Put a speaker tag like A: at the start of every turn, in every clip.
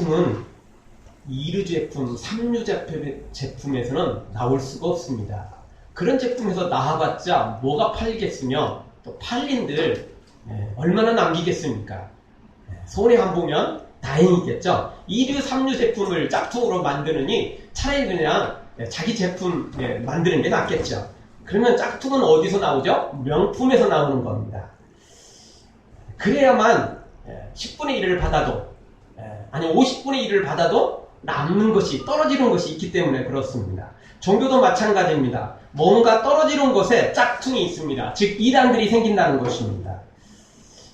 A: 짝퉁은 2류 제품, 3류 제품 에서는 나올 수가 없습니다. 그런 제품에서 나와봤자 뭐가 팔겠으며 또 팔린들 예, 얼마나 남기겠습니까? 예, 손해 안 보면 다행이겠죠. 2류, 3류 제품을 짝퉁으로 만드느니 차라리 그냥 예, 자기 제품 만드는 게 낫겠죠. 그러면 짝퉁은 어디서 나오죠? 명품에서 나오는 겁니다. 그래야만 10분의 1을 받아도 아니 50분의 1을 받아도 남는 것이 떨어지는 것이 있기 때문에 그렇습니다. 종교도 마찬가지입니다. 뭔가 떨어지는 곳에 짝퉁이 있습니다. 즉 이단들이 생긴다는 것입니다.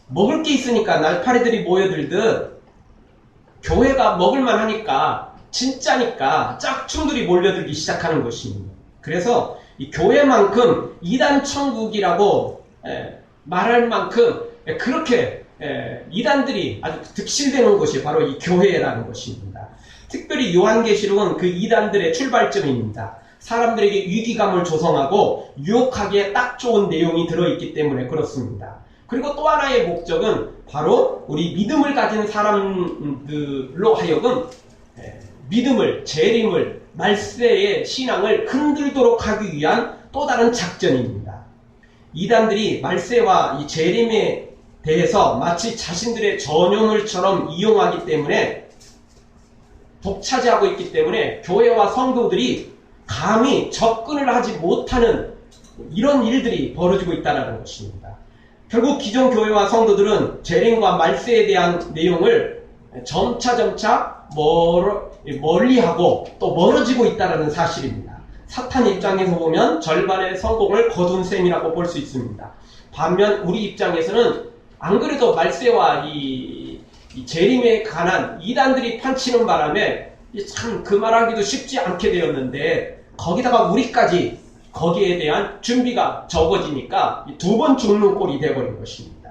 A: 먹을 게 있으니까 날파리들이 모여들듯 교회가 먹을만 하니까 진짜니까 짝퉁들이 몰려들기 시작하는 것입니다. 그래서 이 교회만큼 이단 천국이라고 에, 말할 만큼 에, 그렇게 에, 이단들이 아주 득실되는 것이 바로 이 교회라는 것입니다. 특별히 요한계시록은 그 이단들의 출발점입니다. 사람들에게 위기감을 조성하고 유혹하기에 딱 좋은 내용이 들어있기 때문에 그렇습니다. 그리고 또 하나의 목적은 바로 우리 믿음을 가진 사람들로 하여금 믿음을, 재림을, 말세의 신앙을 흔들도록 하기 위한 또 다른 작전입니다. 이단들이 말세와 이 재림에 대해서 마치 자신들의 전유물처럼 이용하기 때문에 독차지하고 있기 때문에 교회와 성도들이 감히 접근을 하지 못하는 이런 일들이 벌어지고 있다는 것입니다. 결국 기존 교회와 성도들은 재림과 말세에 대한 내용을 점차 점차 멀리하고 또 멀어지고 있다는 사실입니다. 사탄 입장에서 보면 절반의 성공을 거둔 셈이라고 볼 수 있습니다. 반면 우리 입장에서는 안 그래도 말세와 이, 이 재림에 관한 이단들이 판치는 바람에 참 그 말하기도 쉽지 않게 되었는데 거기다가 우리까지 거기에 대한 준비가 적어지니까 두 번 죽는 꼴이 되어버린 것입니다.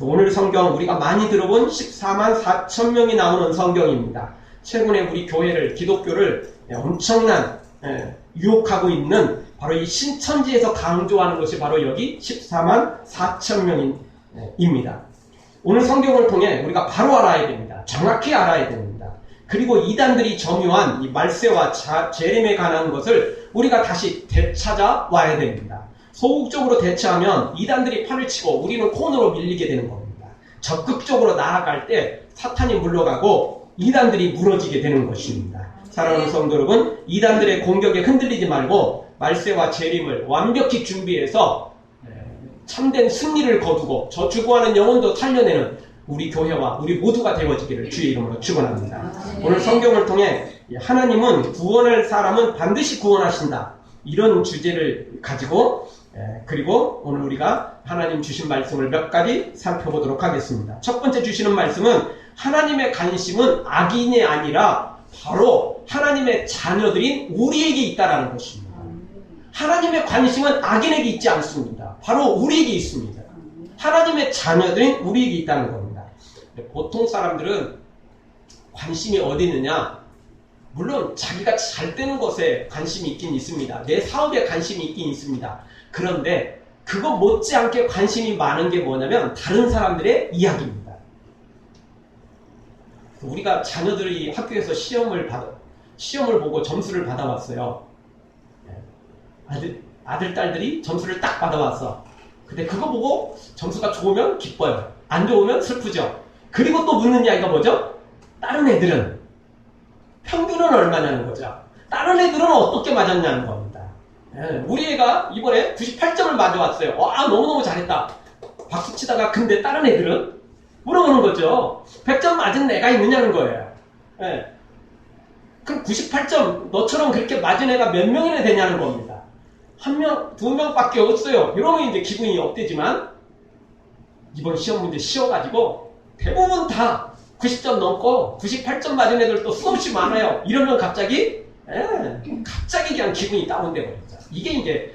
A: 오늘 성경 우리가 많이 들어본 14만 4천 명이 나오는 성경입니다. 최근에 우리 교회를 기독교를 엄청난 예, 유혹하고 있는 바로 이 신천지에서 강조하는 것이 바로 여기 14만 4천 명 입니다. 오늘 성경을 통해 우리가 바로 알아야 됩니다. 정확히 알아야 됩니다. 그리고 이단들이 점유한 이 말세와 재림에 관한 것을 우리가 다시 되찾아 와야 됩니다. 소극적으로 대처하면 이단들이 판을 치고 우리는 콘으로 밀리게 되는 겁니다. 적극적으로 나아갈 때 사탄이 물러가고 이단들이 무너지게 되는 것입니다. 사랑하는 성도 여러분, 이단들의 공격에 흔들리지 말고 말세와 재림을 완벽히 준비해서 참된 승리를 거두고 저주구하는 영혼도 살려내는 우리 교회와 우리 모두가 되어지기를 주의 이름으로 축원합니다. 아, 네. 오늘 성경을 통해 하나님은 구원할 사람은 반드시 구원하신다. 이런 주제를 가지고 그리고 오늘 우리가 하나님 주신 말씀을 몇 가지 살펴보도록 하겠습니다. 첫 번째 주시는 말씀은 하나님의 관심은 악인이 아니라 바로 하나님의 자녀들인 우리에게 있다라는 것입니다. 하나님의 관심은 악인에게 있지 않습니다. 바로 우리에게 있습니다. 하나님의 자녀들인 우리에게 있다는 겁니다. 보통 사람들은 관심이 어디 있느냐? 물론 자기가 잘 되는 것에 관심이 있긴 있습니다. 내 사업에 관심이 있긴 있습니다. 그런데 그거 못지않게 관심이 많은 게 뭐냐면 다른 사람들의 이야기입니다. 우리가 자녀들이 학교에서 시험을 받아, 시험을 보고 점수를 받아왔어요. 네. 아들, 아들, 딸들이 점수를 딱 받아왔어. 근데 그거 보고 점수가 좋으면 기뻐요. 안 좋으면 슬프죠. 그리고 또 묻는 이야기가 뭐죠? 다른 애들은 평균은 얼마냐는 거죠. 다른 애들은 어떻게 맞았냐는 겁니다. 예, 우리 애가 이번에 98점을 맞아왔어요. 와 너무너무 잘했다. 박수 치다가 근데 다른 애들은 물어보는 거죠. 100점 맞은 애가 있느냐는 거예요. 예. 그럼 98점 너처럼 그렇게 맞은 애가 몇 명이나 되냐는 겁니다. 한 명, 두 명밖에 없어요. 이러면 이제 기분이 업되지만 이번 시험 문제 쉬어가지고 대부분 다 90점 넘고 98점 맞은 애들도 수없이 많아요. 이러면 갑자기 예, 갑자기 그냥 기분이 다운돼 버리죠. 이게 이제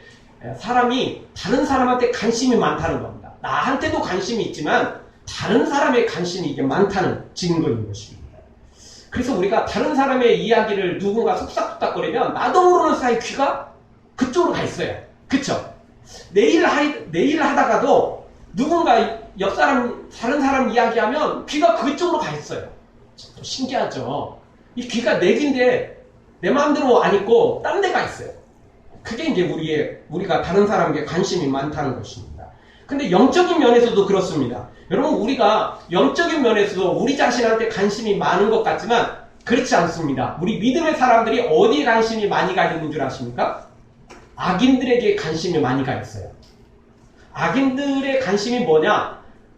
A: 사람이 다른 사람한테 관심이 많다는 겁니다. 나한테도 관심이 있지만 다른 사람의 관심이 이게 많다는 증거인 것입니다. 그래서 우리가 다른 사람의 이야기를 누군가 속삭속삭거리면 나도 모르는 사이 귀가 그쪽으로 가 있어요. 그쵸? 내일 하, 내일 하다가도 누군가 옆 사람, 다른 사람 이야기하면 귀가 그쪽으로 가 있어요. 또 신기하죠. 이 귀가 내 귀인데 내 마음대로 안 있고 딴 데가 있어요. 그게 이제 우리의 우리가 다른 사람에게 관심이 많다는 것입니다. 근데 영적인 면에서도 그렇습니다. 여러분 우리가 영적인 면에서도 우리 자신한테 관심이 많은 것 같지만 그렇지 않습니다. 우리 믿음의 사람들이 어디에 관심이 많이 가 있는 줄 아십니까? 악인들에게 관심이 많이 가 있어요. 악인들의 관심이 뭐냐?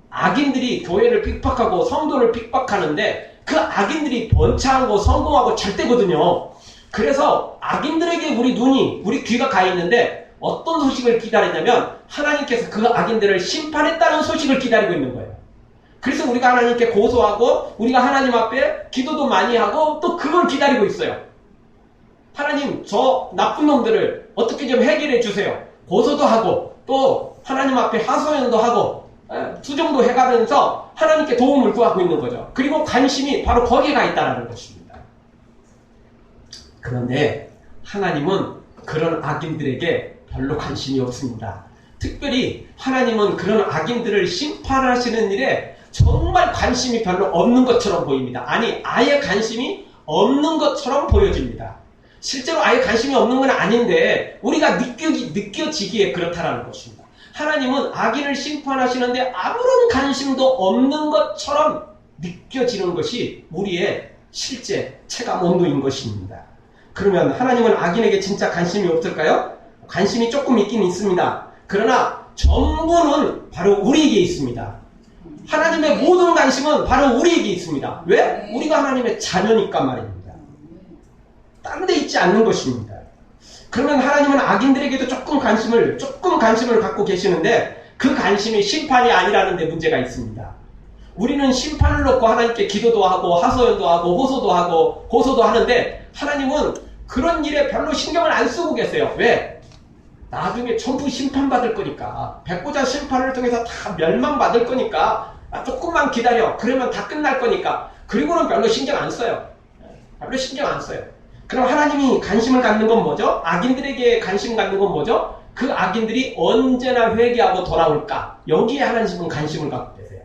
A: 악인들이 교회를 핍박하고 성도를 핍박하는데 그 악인들이 번창하고 성공하고 잘 되거든요. 그래서 악인들에게 우리 눈이, 우리 귀가 가 있는데 어떤 소식을 기다리냐면 하나님께서 그 악인들을 심판했다는 소식을 기다리고 있는 거예요. 그래서 우리가 하나님께 고소하고 우리가 하나님 앞에 기도도 많이 하고 또 그걸 기다리고 있어요. 하나님 저 나쁜 놈들을 어떻게 좀 해결해 주세요. 고소도 하고 또 하나님 앞에 하소연도 하고 수정도 해가면서 하나님께 도움을 구하고 있는 거죠. 그리고 관심이 바로 거기에 가 있다는 것입니다. 그런데 하나님은 그런 악인들에게 별로 관심이 없습니다. 특별히 하나님은 그런 악인들을 심판하시는 일에 정말 관심이 별로 없는 것처럼 보입니다. 아니, 아예 관심이 없는 것처럼 보여집니다. 실제로 아예 관심이 없는 건 아닌데 우리가 느껴지, 느껴지기에 그렇다라는 것입니다. 하나님은 악인을 심판하시는데 아무런 관심도 없는 것처럼 느껴지는 것이 우리의 실제 체감 온도인 것입니다. 그러면 하나님은 악인에게 진짜 관심이 없을까요? 관심이 조금 있긴 있습니다. 그러나 전부는 바로 우리에게 있습니다. 하나님의 모든 관심은 바로 우리에게 있습니다. 왜? 우리가 하나님의 자녀니까 말입니다. 딴 데 있지 않는 것입니다. 그러면 하나님은 악인들에게도 조금 관심을, 조금 관심을 갖고 계시는데 그 관심이 심판이 아니라는 데 문제가 있습니다. 우리는 심판을 놓고 하나님께 기도도 하고 하소연도 하고 호소도 하고 고소도 하는데 하나님은 그런 일에 별로 신경을 안 쓰고 계세요. 왜? 나중에 전부 심판받을 거니까 백보자 심판을 통해서 다 멸망받을 거니까 아, 조금만 기다려. 그러면 다 끝날 거니까. 그리고는 별로 신경 안 써요. 별로 신경 안 써요. 그럼 하나님이 관심을 갖는 건 뭐죠? 악인들에게 관심 갖는 건 뭐죠? 그 악인들이 언제나 회개하고 돌아올까? 여기에 하나님은 관심을 갖고 계세요.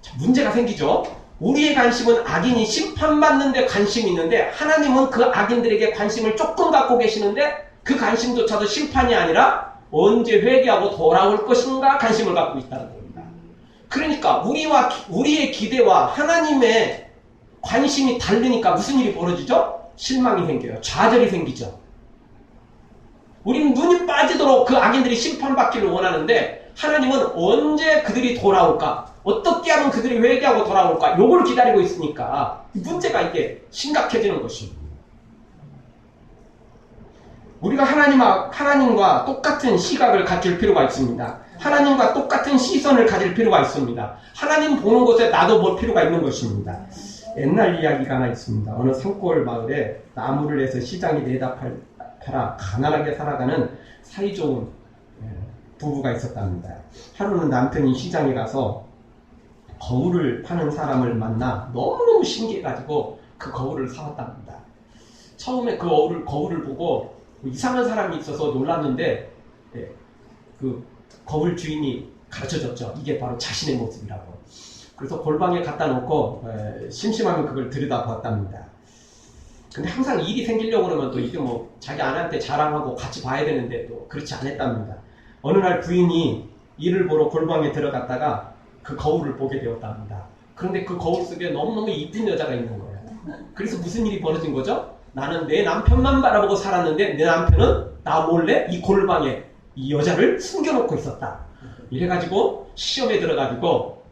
A: 자, 문제가 생기죠? 우리의 관심은 악인이 심판받는데 관심이 있는데 하나님은 그 악인들에게 관심을 조금 갖고 계시는데 그 관심조차도 심판이 아니라 언제 회개하고 돌아올 것인가 관심을 갖고 있다는 겁니다. 그러니까 우리와 우리의 기대와 하나님의 관심이 다르니까 무슨 일이 벌어지죠? 실망이 생겨요. 좌절이 생기죠. 우리는 눈이 빠지도록 그 악인들이 심판받기를 원하는데 하나님은 언제 그들이 돌아올까? 어떻게 하면 그들이 회개하고 돌아올까? 요걸 기다리고 있으니까 문제가 이게 심각해지는 것입니다. 우리가 하나님, 하나님과 똑같은 시각을 가질 필요가 있습니다. 하나님과 똑같은 시선을 가질 필요가 있습니다. 하나님 보는 곳에 나도 볼 필요가 있는 것입니다. 옛날 이야기가 하나 있습니다. 어느 산골 마을에 나무를 내서 시장에 내다 팔아 가난하게 살아가는 사이좋은 예, 부부가 있었답니다. 하루는 남편이 시장에 가서 거울을 파는 사람을 만나 너무너무 신기해가지고 그 거울을 사왔답니다. 처음에 그 거울을, 거울을 보고 이상한 사람이 있어서 놀랐는데 예, 그 거울 주인이 가르쳐줬죠. 이게 바로 자신의 모습이라고. 그래서 골방에 갖다 놓고 에, 심심하면 그걸 들여다봤답니다. 근데 항상 일이 생기려고 그러면 또 이게 뭐 자기 아내한테 자랑하고 같이 봐야 되는데 또 그렇지 않았답니다. 어느 날 부인이 일을 보러 골방에 들어갔다가 그 거울을 보게 되었답니다. 그런데 그 거울 속에 너무너무 이쁜 여자가 있는 거예요. 그래서 무슨 일이 벌어진 거죠? 나는 내 남편만 바라보고 살았는데 내 남편은 나 몰래 이 골방에 이 여자를 숨겨놓고 있었다. 이래가지고 시험에 들어가지고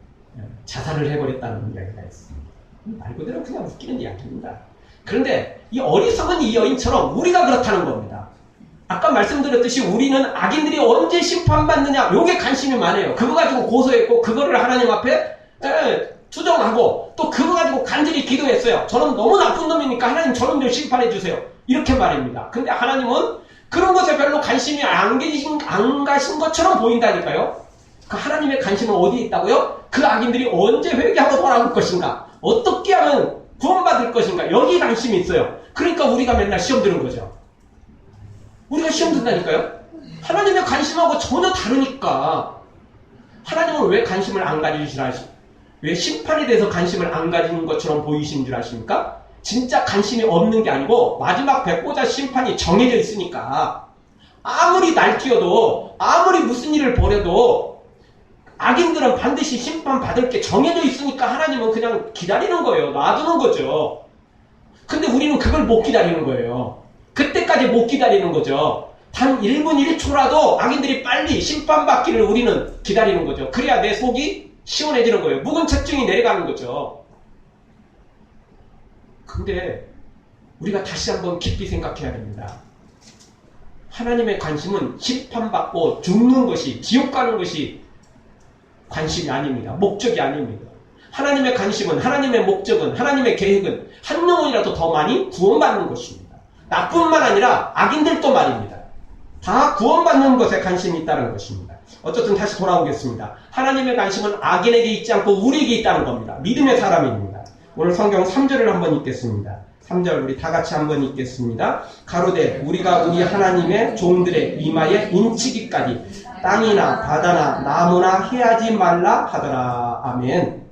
A: 자살을 해버렸다는 이야기가 있습니다. 말 그대로 그냥 웃기는 이야기입니다. 그런데 이 어리석은 이 여인처럼 우리가 그렇다는 겁니다. 아까 말씀드렸듯이 우리는 악인들이 언제 심판받느냐 요게 관심이 많아요. 그거 가지고 고소했고 그거를 하나님 앞에 에, 투정하고 또 그거 가지고 간절히 기도했어요. 저는 너무 나쁜 놈이니까 하나님 저놈 좀 심판해 주세요. 이렇게 말입니다. 근데 하나님은 그런 것에 별로 관심이 안, 계신, 안 가신 것처럼 보인다니까요. 그 하나님의 관심은 어디에 있다고요? 그 악인들이 언제 회개하고 돌아올 것인가? 어떻게 하면 구원받을 것인가? 여기 관심이 있어요. 그러니까 우리가 맨날 시험 드는 거죠. 우리가 시험 든다니까요? 하나님의 관심하고 전혀 다르니까 하나님은 왜 관심을 안 가지시라 왜 심판에 대해서 관심을 안 가지는 것처럼 보이시는 줄 아십니까? 진짜 관심이 없는 게 아니고 마지막 백보자 심판이 정해져 있으니까 아무리 날뛰어도 아무리 무슨 일을 벌여도 악인들은 반드시 심판 받을 게 정해져 있으니까 하나님은 그냥 기다리는 거예요. 놔두는 거죠. 근데 우리는 그걸 못 기다리는 거예요. 그때까지 못 기다리는 거죠. 단 1분 1초라도 악인들이 빨리 심판받기를 우리는 기다리는 거죠. 그래야 내 속이 시원해지는 거예요. 묵은 책증이 내려가는 거죠. 근데 우리가 다시 한번 깊이 생각해야 됩니다. 하나님의 관심은 심판받고 죽는 것이, 지옥 가는 것이 관심이 아닙니다. 목적이 아닙니다. 하나님의 관심은, 하나님의 목적은, 하나님의 계획은 한 영혼이라도 더 많이 구원받는 것입니다. 나뿐만 아니라 악인들도 말입니다. 다 구원받는 것에 관심이 있다는 것입니다. 어쨌든 다시 돌아오겠습니다. 하나님의 관심은 악인에게 있지 않고 우리에게 있다는 겁니다. 믿음의 사람입니다. 오늘 성경 3절을 한번 읽겠습니다. 3절 우리 다 같이 한번 읽겠습니다. 가로되 우리가 우리 하나님의 종들의 이마에 인치기까지 땅이나 바다나 나무나 해하지 말라 하더라. 아멘.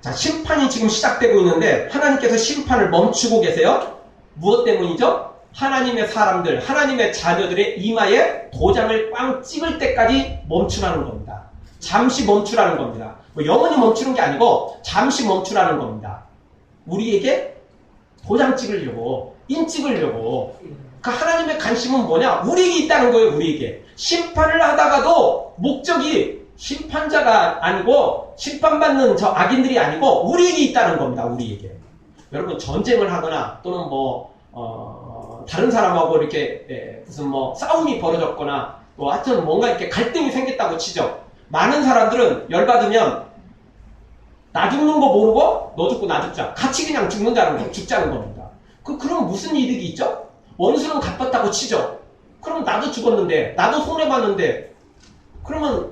A: 자, 심판이 지금 시작되고 있는데 하나님께서 심판을 멈추고 계세요. 무엇 때문이죠? 하나님의 사람들, 하나님의 자녀들의 이마에 도장을 꽝 찍을 때까지 멈추라는 겁니다. 잠시 멈추라는 겁니다. 뭐 영원히 멈추는 게 아니고 잠시 멈추라는 겁니다. 우리에게 도장 찍으려고, 인 찍으려고. 그 하나님의 관심은 뭐냐? 우리에게 있다는 거예요, 우리에게. 심판을 하다가도 목적이 심판자가 아니고 심판받는 저 악인들이 아니고 우리에게 있다는 겁니다. 우리에게. 여러분 전쟁을 하거나 또는 뭐 어, 다른 사람하고 이렇게 예, 무슨 뭐 싸움이 벌어졌거나 또 하여튼 뭔가 이렇게 갈등이 생겼다고 치죠. 많은 사람들은 열받으면 나 죽는 거 모르고 너 죽고 나 죽자. 같이 그냥 죽는다는 거, 죽자는 겁니다. 그, 그럼 무슨 이득이 있죠? 원수는 갚았다고 치죠. 그럼 나도 죽었는데, 나도 손해봤는데, 그러면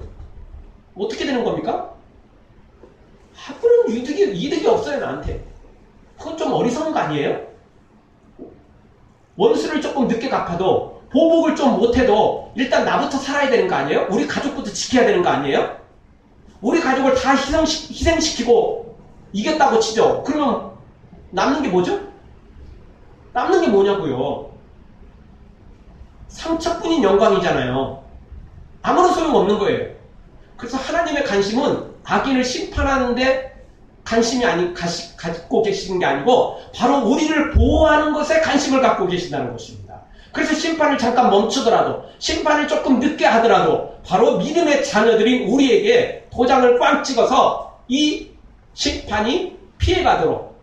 A: 어떻게 되는 겁니까? 아무런 이득이, 이득이 없어요, 나한테. 그건 좀 어리석은 거 아니에요? 원수를 조금 늦게 갚아도, 보복을 좀 못해도, 일단 나부터 살아야 되는 거 아니에요? 우리 가족부터 지켜야 되는 거 아니에요? 우리 가족을 다 희생시, 희생시키고 이겼다고 치죠. 그러면 남는 게 뭐죠? 남는 게 뭐냐고요. 상처뿐인 영광이잖아요. 아무런 소용 없는 거예요. 그래서 하나님의 관심은 악인을 심판하는데 관심이 아니 가시, 갖고 계시는 게 아니고 바로 우리를 보호하는 것에 관심을 갖고 계신다는 것입니다. 그래서 심판을 잠깐 멈추더라도 심판을 조금 늦게 하더라도 바로 믿음의 자녀들인 우리에게 도장을 꽝 찍어서 이 심판이 피해가도록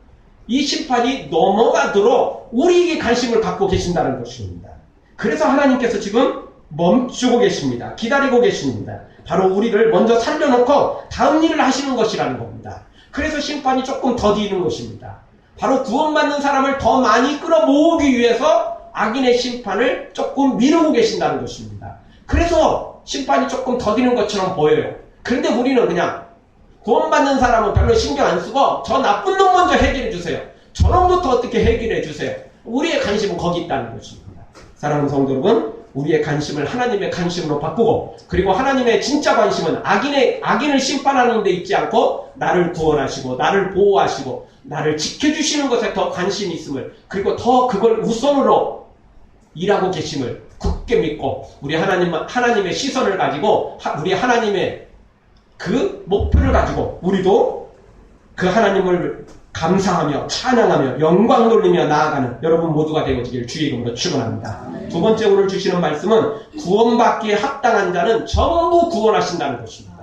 A: 이 심판이 넘어가도록 우리에게 관심을 갖고 계신다는 것입니다. 그래서 하나님께서 지금 멈추고 계십니다. 기다리고 계십니다. 바로 우리를 먼저 살려놓고 다음 일을 하시는 것이라는 겁니다. 그래서 심판이 조금 더디는 것입니다. 바로 구원받는 사람을 더 많이 끌어 모으기 위해서 악인의 심판을 조금 미루고 계신다는 것입니다. 그래서 심판이 조금 더디는 것처럼 보여요. 그런데 우리는 그냥 구원받는 사람은 별로 신경 안 쓰고 저 나쁜 놈 먼저 해결해 주세요. 저놈부터 어떻게 해결해 주세요. 우리의 관심은 거기 있다는 것입니다. 사랑하는 성도 여러분, 우리의 관심을 하나님의 관심으로 바꾸고 그리고 하나님의 진짜 관심은 악인의 악인을 심판하는 데 있지 않고 나를 구원하시고 나를 보호하시고 나를 지켜주시는 것에 더 관심이 있음을 그리고 더 그걸 우선으로 일하고 계심을 굳게 믿고 우리 하나님 하나님의 시선을 가지고 우리 하나님의 그 목표를 가지고 우리도 그 하나님을 감사하며 찬양하며 영광 돌리며 나아가는 여러분 모두가 되어지길 주의 이름으로 축원합니다. 두 번째 오늘 주시는 말씀은 구원받기에 합당한 자는 전부 구원하신다는 것입니다.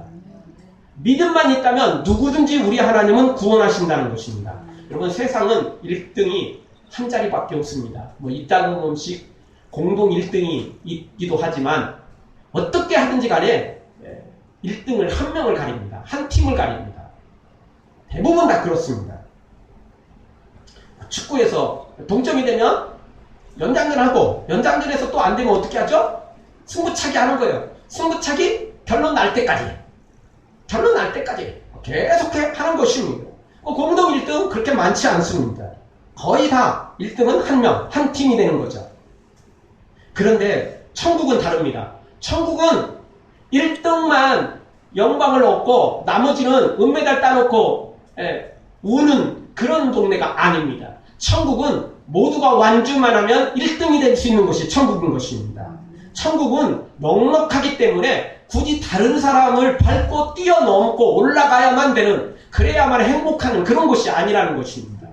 A: 믿음만 있다면 누구든지 우리 하나님은 구원하신다는 것입니다. 여러분 세상은 1등이 한 자리밖에 없습니다. 뭐 이따금 음식 공동 1등이 있기도 하지만 어떻게 하든지 간에 1등을 한 명을 가립니다. 한 팀을 가립니다. 대부분 다 그렇습니다. 축구에서 동점이 되면 연장전 하고 연장전에서 또 안 되면 어떻게 하죠? 승부차기 하는 거예요. 승부차기 결론 날 때까지. 결론 날 때까지 계속 하는 것입니다. 그 공동 1등 그렇게 많지 않습니다. 거의 다 1등은 한 명, 한 팀이 되는 거죠. 그런데 천국은 다릅니다. 천국은 1등만 영광을 얻고 나머지는 은메달 따놓고 예, 우는 그런 동네가 아닙니다. 천국은 모두가 완주만 하면 1등이 될 수 있는 것이 천국인 것입니다. 천국은 넉넉하기 때문에 굳이 다른 사람을 밟고 뛰어넘고 올라가야만 되는 그래야만 행복하는 그런 것이 아니라는 것입니다.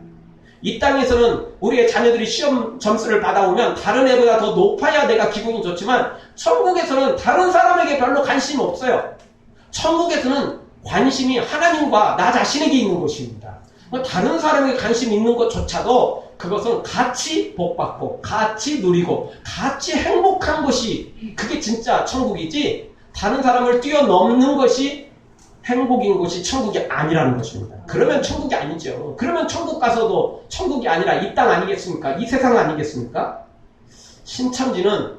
A: 이 땅에서는 우리의 자녀들이 시험 점수를 받아오면 다른 애보다 더 높아야 내가 기분이 좋지만 천국에서는 다른 사람에게 별로 관심 없어요. 천국에서는 관심이 하나님과 나 자신에게 있는 것입니다. 다른 사람에게 관심 있는 것조차도 그것은 같이 복받고 같이 누리고 같이 행복한 것이 그게 진짜 천국이지 다른 사람을 뛰어넘는 것이 행복인 것이 천국이 아니라는 것입니다. 그러면 천국이 아니죠. 그러면 천국 가서도 천국이 아니라 이 땅 아니겠습니까? 이 세상 아니겠습니까? 신천지는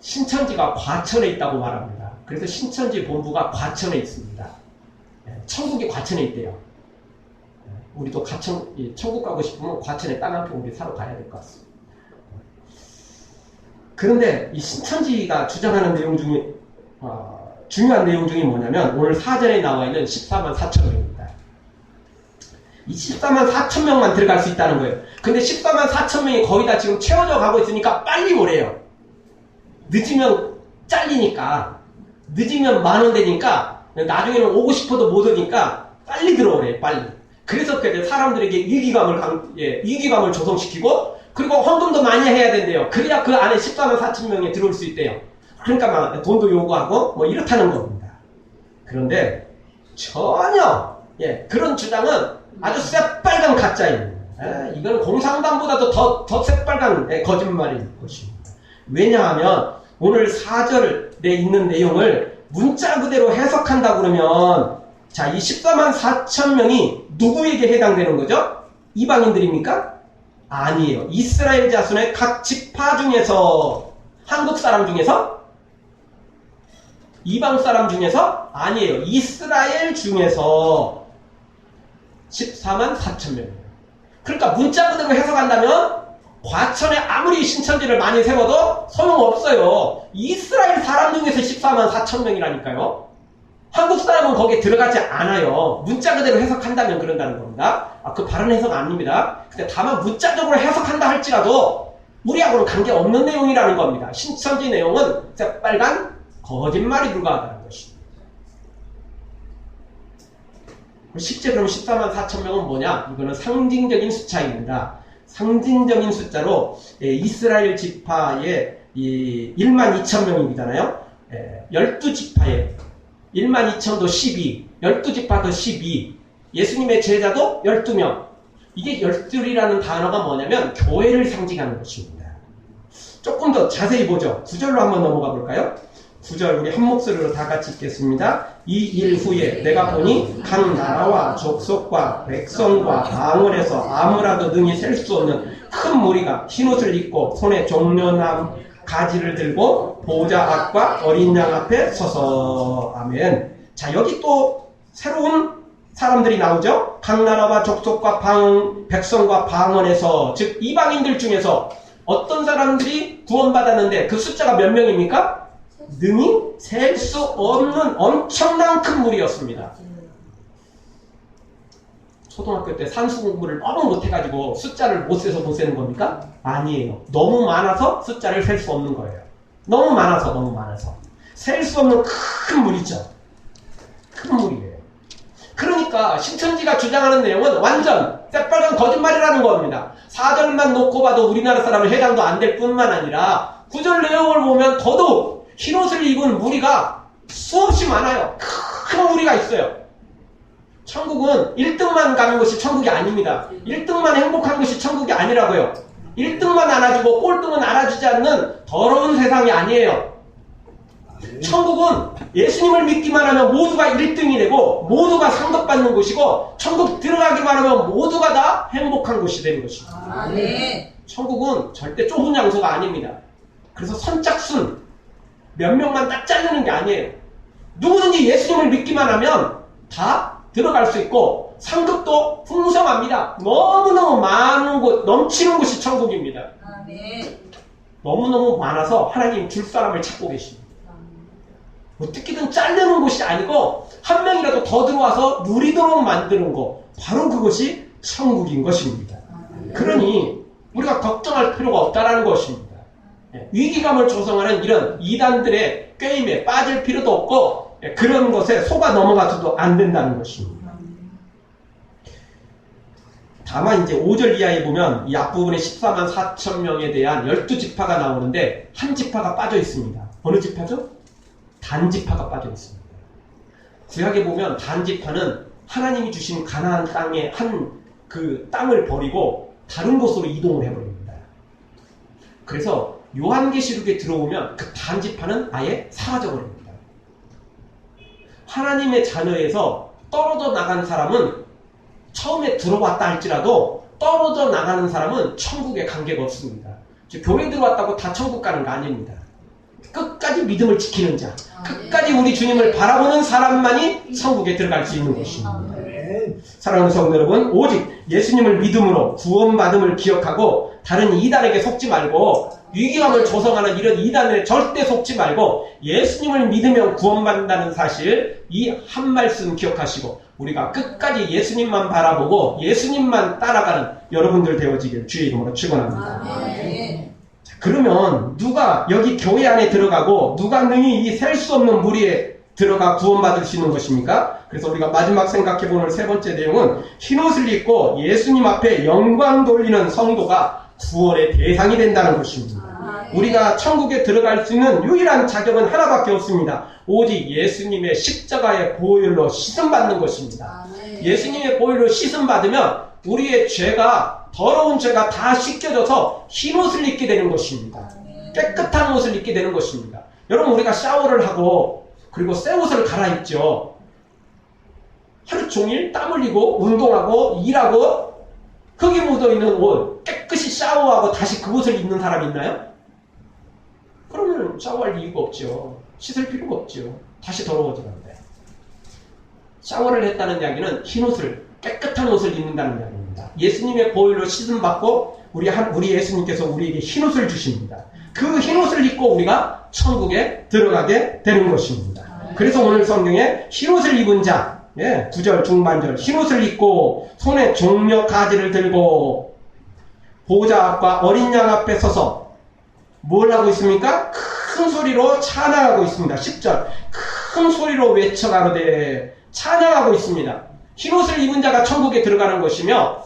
A: 신천지가 과천에 있다고 말합니다. 그래서 신천지 본부가 과천에 있습니다. 예, 천국이 과천에 있대요. 예, 우리도 과천, 천국 가고 싶으면 과천에 땅 한 평 우리 사러 가야 될 것 같습니다. 그런데 이 신천지가 주장하는 내용 중에 어, 중요한 내용 중에 뭐냐면 오늘 사전에 나와 있는 14만 4천 명입니다. 이 14만 4천 명만 들어갈 수 있다는 거예요. 근데 14만 4천 명이 거의 다 지금 채워져 가고 있으니까 빨리 오래요. 늦으면 잘리니까 늦으면 만원 되니까 나중에는 오고 싶어도 못 오니까 빨리 들어오래 빨리. 그래서 그 사람들에게 위기감을 강, 예, 위기감을 조성시키고 그리고 헌금도 많이 해야 된대요. 그래야 그 안에 14만 4천 명이 들어올 수 있대요. 그러니까 막 돈도 요구하고 뭐 이렇다는 겁니다. 그런데 전혀 예, 그런 주장은 아주 새빨간 가짜입니다. 예, 이건 공상담보다도 더, 더 새빨간 예, 거짓말인 것입니다. 왜냐하면 오늘 4절에 있는 내용을 문자 그대로 해석한다 그러면 자, 이 14만 4천 명이 누구에게 해당되는 거죠? 이방인들입니까? 아니에요. 이스라엘 자손의 각 지파 중에서 한국 사람 중에서 이방 사람 중에서 아니에요. 이스라엘 중에서 14만 4천 명이에요. 그러니까 문자 그대로 해석한다면 과천에 아무리 신천지를 많이 세워도 소용없어요. 이스라엘 사람 중에서 14만 4천 명이라니까요. 한국 사람은 거기에 들어가지 않아요. 문자 그대로 해석한다면 그런다는 겁니다. 아, 그 바른 해석 아닙니다. 근데 다만 문자적으로 해석한다 할지라도 우리하고는 관계없는 내용이라는 겁니다. 신천지 내용은 새빨간 거짓말이 불과하다는 것입니다. 실제 그럼 14만 4천 명은 뭐냐? 이거는 상징적인 숫자입니다. 상징적인 숫자로 예, 이스라엘 지파의 1만 2천 명이잖아요. 12지파에 1만 2천도 12, 12지파도 12, 예수님의 제자도 12명. 이게 열둘이라는 단어가 뭐냐면 교회를 상징하는 것입니다. 조금 더 자세히 보죠. 구절로 한번 넘어가 볼까요? 구절 우리 한 목소리로 다 같이 읽겠습니다. 이 일 후에 내가 보니 각 나라와 족속과 백성과 방언에서 아무라도 능히 셀 수 없는 큰 무리가 흰옷을 입고 손에 종려나무 가지를 들고 보호자 앞과 어린 양 앞에 서서 아멘. 자 여기 또 새로운 사람들이 나오죠. 각 나라와 족속과 방 백성과 방언에서 즉 이방인들 중에서 어떤 사람들이 구원받았는데 그 숫자가 몇 명입니까? 능히 셀 수 없는 엄청난 큰 무리였습니다. 초등학교 때 산수 공부를 너무 못해가지고 숫자를 못 세서 못 세는 겁니까? 아니에요. 너무 많아서 숫자를 셀 수 없는 거예요. 너무 많아서 너무 많아서 셀 수 없는 큰 무리죠. 큰 무리예요. 그러니까 신천지가 주장하는 내용은 완전 새빨간 거짓말이라는 겁니다. 4절만 놓고 봐도 우리나라 사람은 해당도 안 될 뿐만 아니라 9절 내용을 보면 더더욱 흰옷을 입은 무리가 수없이 많아요. 큰 무리가 있어요. 천국은 1등만 가는 것이 천국이 아닙니다. 1등만 행복한 것이 천국이 아니라고요. 1등만 안아주고 꼴등은 알아주지 않는 더러운 세상이 아니에요. 천국은 예수님을 믿기만 하면 모두가 1등이 되고 모두가 상급받는 곳이고 천국 들어가기만 하면 모두가 다 행복한 곳이 되는 것입니다.
B: 아, 네.
A: 천국은 절대 좁은 장소가 아닙니다. 그래서 선착순 몇 명만 딱 자르는 게 아니에요. 누구든지 예수님을 믿기만 하면 다 들어갈 수 있고 상급도 풍성합니다. 너무너무 많은 곳, 넘치는 곳이 천국입니다.
B: 아, 네.
A: 너무너무 많아서 하나님 줄 사람을 찾고 계십니다. 어떻게든 자르는 것이 아니고 한 명이라도 더 들어와서 누리도록 만드는 거 바로 그것이 천국인 것입니다. 그러니 우리가 걱정할 필요가 없다라는 것입니다. 예, 위기감을 조성하는 이런 이단들의 게임에 빠질 필요도 없고 예, 그런 것에 속아 넘어가서도 안 된다는 것입니다. 다만 이제 5절 이하에 보면 이 앞부분에 14만 4천 명에 대한 12지파가 나오는데 한 지파가 빠져 있습니다. 어느 지파죠? 단지파가 빠져 있습니다. 구약에 보면 단지파는 하나님이 주신 가나안 땅의 한 그 땅을 버리고 다른 곳으로 이동을 해버립니다. 그래서 요한계시록에 들어오면 그 단지파는 아예 사라져버립니다. 하나님의 자녀에서 떨어져 나간 사람은 처음에 들어왔다 할지라도 떨어져 나가는 사람은 천국에 관계가 없습니다. 교회 들어왔다고 다 천국 가는 거 아닙니다. 끝까지 믿음을 지키는 자, 끝까지 우리 주님을 바라보는 사람만이 천국에 들어갈 수 있는 것입니다. 사랑하는 성도 여러분, 오직 예수님을 믿음으로 구원받음을 기억하고 다른 이단에게 속지 말고 위기감을 조성하는 이런 이단에 절대 속지 말고 예수님을 믿으면 구원받는다는 사실 이 한 말씀 기억하시고 우리가 끝까지 예수님만 바라보고 예수님만 따라가는 여러분들 되어지길 주의 이름으로 축원합니다. 자, 그러면 누가 여기 교회 안에 들어가고 누가 능히 이 셀 수 없는 무리에 들어가 구원받을 수 있는 것입니까? 그래서 우리가 마지막 생각해 보는 세 번째 내용은 흰옷을 입고 예수님 앞에 영광 돌리는 성도가 구원의 대상이 된다는 것입니다. 우리가 천국에 들어갈 수 있는 유일한 자격은 하나밖에 없습니다. 오직 예수님의 십자가의 보혈로 씻음 받는 것입니다. 예수님의 보혈로 씻음 받으면 우리의 죄가 더러운 죄가 다 씻겨져서 흰 옷을 입게 되는 것입니다. 깨끗한 옷을 입게 되는 것입니다. 여러분 우리가 샤워를 하고 그리고 새 옷을 갈아입죠. 하루 종일 땀 흘리고 운동하고 일하고 흙이 묻어 있는 옷 깨끗이 샤워하고 다시 그 옷을 입는 사람 있나요? 그러면 샤워할 이유가 없죠. 씻을 필요가 없죠. 다시 더러워지는데. 샤워를 했다는 이야기는 흰 옷을 깨끗한 옷을 입는다는 이야기입니다. 예수님의 보혈로 씻음 받고 우리 한 우리 예수님께서 우리에게 흰 옷을 주십니다. 그 흰 옷을 입고 우리가 천국에 들어가게 되는 것입니다. 그래서 오늘 성경에 흰 옷을 입은 자, 예, 9절 중반절 흰 옷을 입고 손에 종려 가지를 들고 보호자 앞과 어린 양 앞에 서서 뭘 하고 있습니까? 큰 소리로 찬양하고 있습니다. 10절 큰 소리로 외쳐가로되 찬양하고 있습니다. 흰옷을 입은 자가 천국에 들어가는 것이며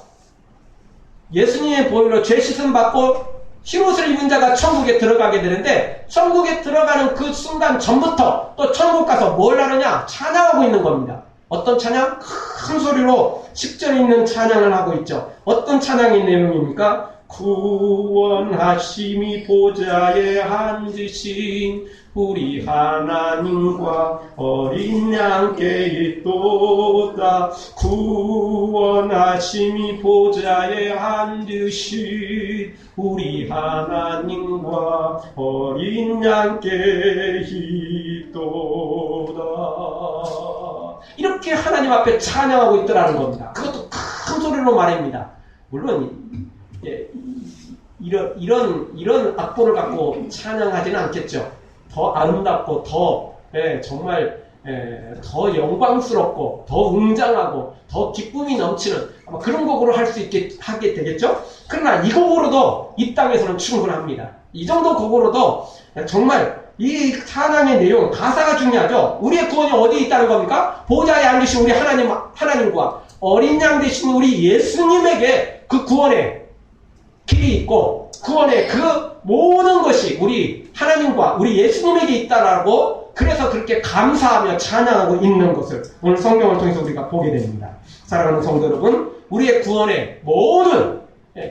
A: 예수님의 보혈로 죄 씻음 받고 흰옷을 입은 자가 천국에 들어가게 되는데 천국에 들어가는 그 순간 전부터 또 천국 가서 뭘 하느냐? 찬양하고 있는 겁니다. 어떤 찬양? 큰 소리로 10절에 있는 찬양을 하고 있죠. 어떤 찬양의 내용입니까? 구원하심이 보좌에 앉으신 우리 하나님과 어린 양께 있도다 구원하심이 보좌에 앉으신 우리 하나님과 어린 양께 있도다 이렇게 하나님 앞에 찬양하고 있더라는 겁니다 그것도 큰 소리로 말입니다 물론 예, 이런 이런 이런 악보를 갖고 찬양하지는 않겠죠. 더 아름답고 더 예, 정말 예, 더 영광스럽고 더 웅장하고 더 기쁨이 넘치는 아마 그런 곡으로 할 수 있게 하게 되겠죠. 그러나 이 곡으로도 이 땅에서는 충분합니다. 이 정도 곡으로도 정말 이 찬양의 내용 가사가 중요하죠. 우리의 구원이 어디에 있다는 겁니까? 보좌에 앉으신 우리 하나님 하나님과 어린 양 되신 우리 예수님에게 그 구원의 길이 있고 구원의 그 모든 것이 우리 하나님과 우리 예수님에게 있다라고 그래서 그렇게 감사하며 찬양하고 있는 것을 오늘 성경을 통해서 우리가 보게 됩니다. 사랑하는 성도 여러분, 우리의 구원의 모든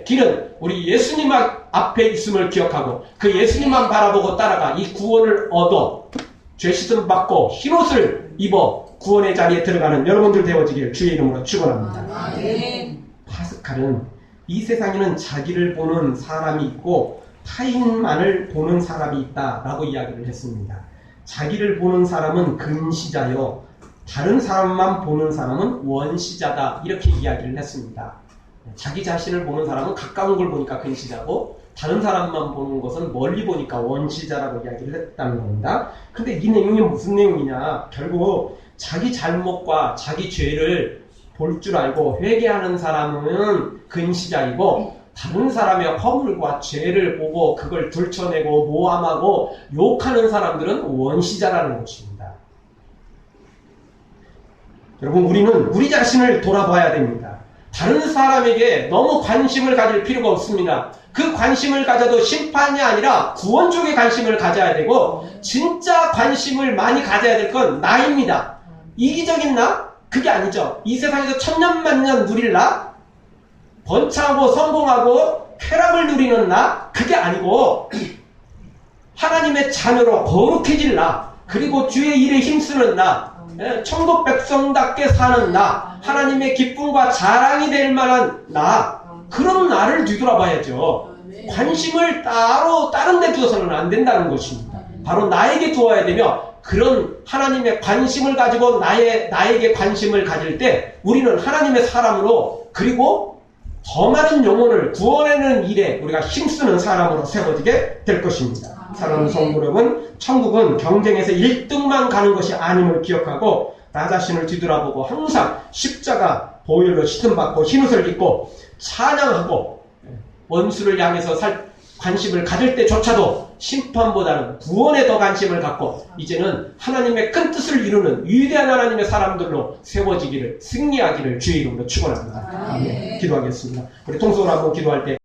A: 길은 우리 예수님 앞에 있음을 기억하고 그 예수님만 바라보고 따라가 이 구원을 얻어 죄 씻음 받고 흰옷을 입어 구원의 자리에 들어가는 여러분들 되어지기를 주의 이름으로 축원합니다. 파스칼은 이 세상에는 자기를 보는 사람이 있고 타인만을 보는 사람이 있다라고 이야기를 했습니다. 자기를 보는 사람은 근시자요. 다른 사람만 보는 사람은 원시자다. 이렇게 이야기를 했습니다. 자기 자신을 보는 사람은 가까운 걸 보니까 근시자고 다른 사람만 보는 것은 멀리 보니까 원시자라고 이야기를 했다는 겁니다. 근데 이 내용이 무슨 내용이냐? 결국 자기 잘못과 자기 죄를 볼 줄 알고 회개하는 사람은 근시자이고 다른 사람의 허물과 죄를 보고 그걸 들춰내고 모함하고 욕하는 사람들은 원시자라는 것입니다. 여러분 우리는 우리 자신을 돌아봐야 됩니다. 다른 사람에게 너무 관심을 가질 필요가 없습니다. 그 관심을 가져도 심판이 아니라 구원 쪽에 관심을 가져야 되고 진짜 관심을 많이 가져야 될 건 나입니다. 이기적인 나? 그게 아니죠. 이 세상에서 천년만년 누릴 나? 번창하고 성공하고 쾌락을 누리는 나? 그게 아니고 하나님의 자녀로 거룩해질 나 그리고 주의 일에 힘쓰는 나 예, 천국 백성답게 사는 나 하나님의 기쁨과 자랑이 될 만한 나 그런 나를 뒤돌아봐야죠. 관심을 따로 다른 데 두어서는 안 된다는 것입니다. 바로 나에게 두어야 되며 그런 하나님의 관심을 가지고 나의 나에게 관심을 가질 때 우리는 하나님의 사람으로 그리고 더 많은 영혼을 구원하는 일에 우리가 힘쓰는 사람으로 세워지게 될 것입니다. 사랑하는 성도 여러분, 천국은 경쟁에서 1등만 가는 것이 아님을 기억하고 나 자신을 뒤돌아보고 항상 십자가 보혈로 시든받고 흰옷을 입고 찬양하고 원수를 향해서 살 관심을 가질 때조차도 심판보다는 구원에 더 관심을 갖고 이제는 하나님의 큰 뜻을 이루는 위대한 하나님의 사람들로 세워지기를 승리하기를 주의 이름으로 축원합니다. 아멘. 기도하겠습니다. 우리 통속으로 한번 기도할 때